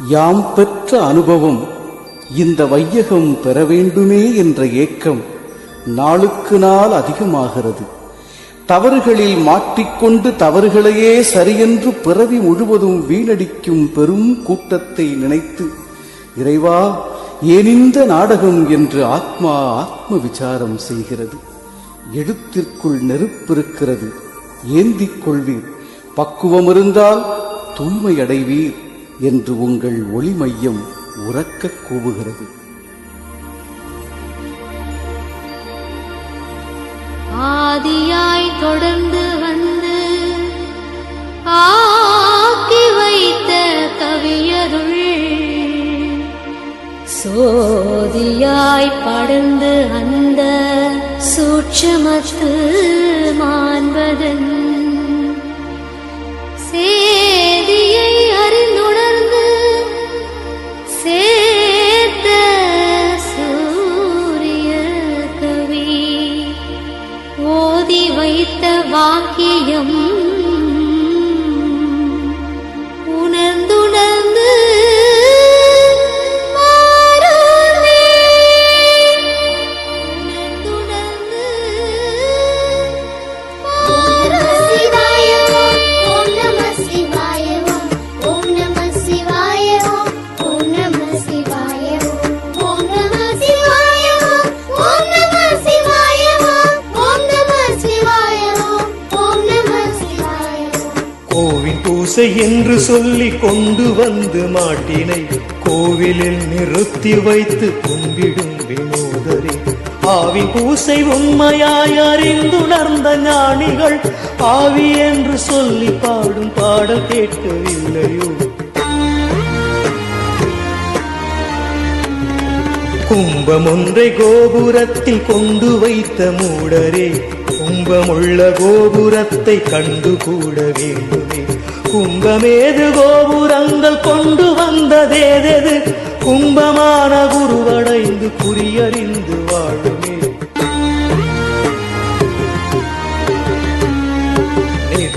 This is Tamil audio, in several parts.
யாம் பெற்ற அனுபவம் இந்த வையகம் பெற வேண்டுமே என்ற ஏக்கம் நாளுக்கு நாள் அதிகமாகிறது. தவறுகளில் மாட்டிக்கொண்டு தவறுகளையே சரியென்று பிறவி முழுவதும் வீணடிக்கும் பெரும் கூட்டத்தை நினைத்து இறைவா ஏனிந்த நாடகம் என்று ஆத்மா ஆத்ம விசாரம் செய்கிறது. எழுத்திற்குள் நெருப்பிருக்கிறது. ஏந்திக் கொள்வீர். பக்குவம் இருந்தால் தூய்மை அடைவீர் என்று உங்கள் ஒளி மையம் உறக்கக் கூவுகிறது. ஆதியாய் தொடர்ந்து வந்து ஆக்கி வைத்த கவியருள் சோதியாய் படர்ந்து அந்த சூட்சமத்து கோவின் என்று சொல்லி கொண்டு வந்து மாட்டினை கோவிலில் நிறுத்தி வைத்து கும்பிடும் வினோதரே. ஆவி பூசை உண்மையாய் அறிந்துணர்ந்த ஞானிகள் ஆவி என்று சொல்லி பாடும் பாடல் கேட்கவில்லையோ. கும்பம் ஒன்றை கோபுரத்தில் கொண்டு வைத்த மூடரே கும்பமுள்ள கோபுரத்தை கண்டு கூட வேண்டுமே. கும்பமேது கோபுரங்கள் கொண்டு வந்ததேதெது? கும்பமான குருவடைந்து குறியறிந்து வாழுமே.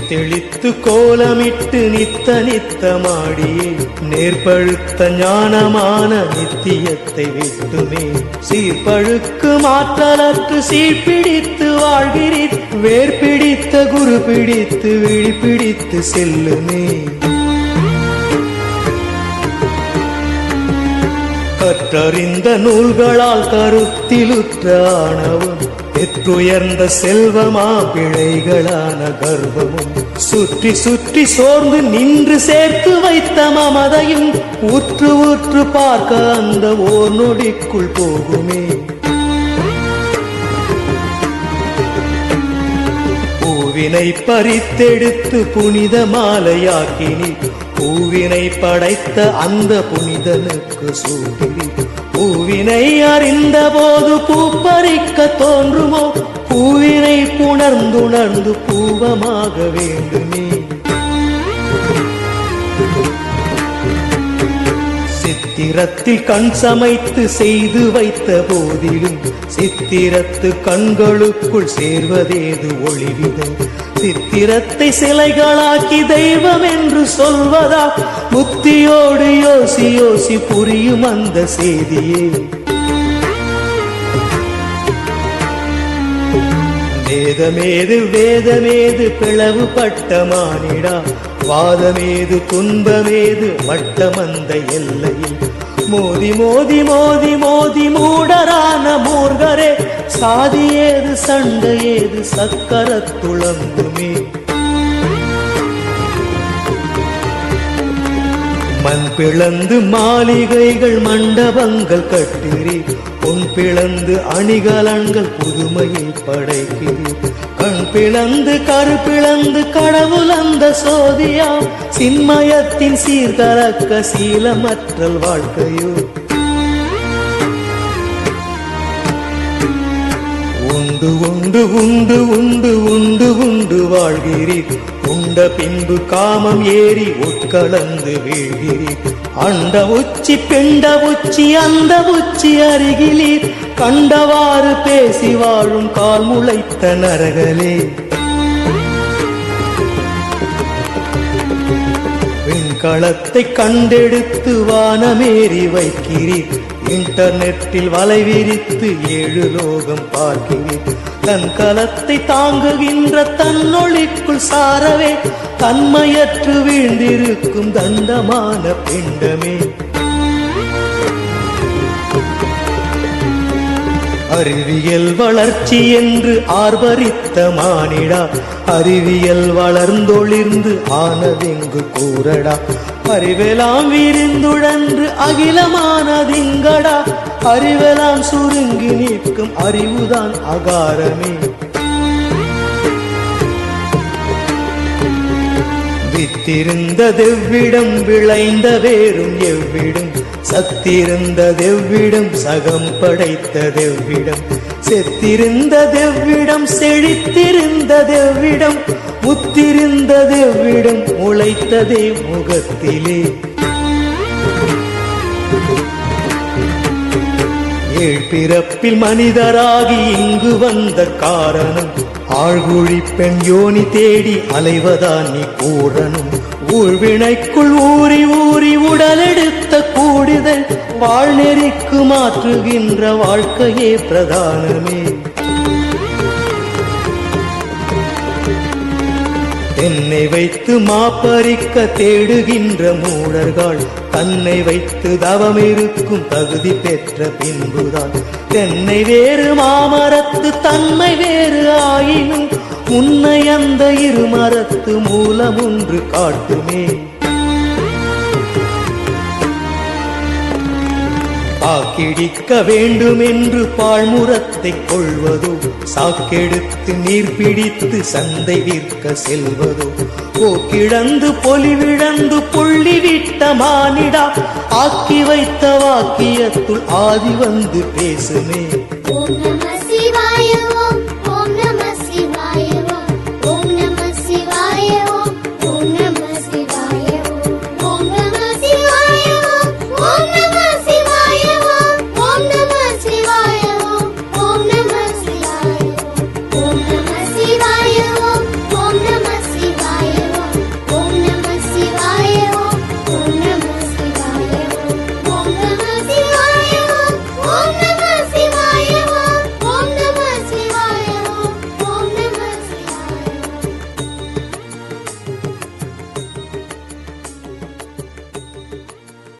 தெளித்து கோலமிட்டு நித்த நித்தமாடியே நேர்பழுத்த ஞானமான நித்தியத்தை விட்டுமே. சீர்பழுக்கு மாற்றலற்று சீர்பிடித்து வாழ்கிறீர் வேர் பிடித்த குரு பிடித்து விழி பிடித்து செல்லுமே. கற்றறிந்த நூல்களால் கருத்திலுற்ற ஆணவம் பெற்றுயர்ந்த செல்வமா பிழைகளான கர்வமும். சுற்றி சுற்றி சோர்ந்து நின்று சேர்த்து வைத்த மமதையும் உற்று உற்று பார்க்க அந்த ஓர் நொடிக்குள் போகுமே. பூவினை பறித்தெடுத்து புனித மாலையாக்கினி. பூவினை படைத்த அந்த புனிதனுக்கு சூட்டினி பூவினை அறிந்த போது பூப்பறிக்க தோன்றுமோ? பூவினை புணர்ந்துணர்ந்து பூவமாக வேண்டுமே. சித்திரத்தில் கண் சமைத்து செய்து வைத்த போதிலும் சித்திரத்து கண்களுக்குள் சேர்வதேது ஒளிவிதை. சித்திரத்தை சிலைகளாக்கி தெய்வம் என்று சொல்வதா? புத்தியோடு யோசி யோசி புரியும் அந்த செய்தியே. வேதமேது வேதமேது பிளவுபட்ட மானிடா? வாதமேது துன்பமேது வட்டமந்த எல்லையில். மோதி மோதி மோதி மோதி மூடரான மூர்கரே சாதி ஏது சண்டை ஏது சக்கர துளங்குமே. மண் பிளந்து மாளிகைகள் மண்டபங்கள் கட்டுறீர் பொன் பிளந்து அணிகலன்கள் புதுமையை படைக்கிறீர். கண் பிளந்து கரு பிளந்து கடவுள் அந்த சோதியா சின்மயத்தின் சீர்கலக்க சீலமற்றல் வாழ்க்கையோ. உண்டு உண்டு உண்டு உண்டு உண்டு உண்டு வாழ்கிறீர். உண்ட பின்பு காமம் ஏறி உட்கலந்து வீழ்கிறீர். அண்ட உச்சி பெண்ட உச்சி அந்த உச்சி அருகிலீர். கண்டவாறு பேசி வாழும் கால் முளைத்த நரகலே. விண்கலத்தை கண்டெடுத்து வானமேறி வைக்கிறீர். இன்டர்நெட்டில் வலை விரித்து ஏழு லோகம் பார்க்கிறேன் தன் கலத்தை தாங்குகின்ற தன்னொழிக்குள் சாரவே தன்மையற்று வீழ்ந்திருக்கும் தண்டமான பிண்டமே. அறிவியல் வளர்ச்சி என்று ஆர்வரித்த மானிடா. அறிவியல் வளர்ந்தொளிர்ந்து ஆனதெங்கு கூறடா. அறிவெலாம் விரிந்துழன்று அகிலமானதிங்கடா. அறிவெலாம் சுருங்கி நிற்கும் அறிவுதான் அகாரமே. வித்திருந்த தெவ்விடம் விளைந்த வேறும் எவ்விடும். சத்திருந்த தெவ்விடம் சகம் படைத்த தெவ்விடம் செத்திருந்த தெவ்விடம் செழித்திருந்த தெவ்விடம் முத்திருந்த தெவ்விடம் முளைத்ததே முகத்திலே. ஏழ் பிறப்பில் மனிதராகி இங்கு வந்த காரணம் ஆழ்குழி பெண் யோனி தேடி அலைவதான் நீ கூறணும் ஊழ்வினைக்குள் ஊறி ஊறி உடலெடுத்த கூடுதல் வாழ்நெறிக்கு மாற்றுகின்ற வாழ்க்கையே பிரதானமே. என்னை வைத்து மாப்பறிக்க தேடுகின்ற மூடர்கள் தன்னை வைத்து தவம் இருக்கும் தகுதி பெற்ற பின்புதான். தென்னை வேறு மாமரத்து தன்மை வேறு ஆயினும் உன்னை அந்த இரு மரத்து மூலம் ஒன்று காட்டுமே. ஆக்கிடிக்க வேண்டும் என்று பாழ்முரத்தை கொள்வதோ சாக்கெடுத்து நீர் பிடித்து சந்தை விற்க செல்வதோ போக்கிழந்து பொலிவிழந்து புள்ளி விட்ட மானிடா ஆக்கி வைத்த வாக்கியத்துள் ஆதி வந்து பேசுமே.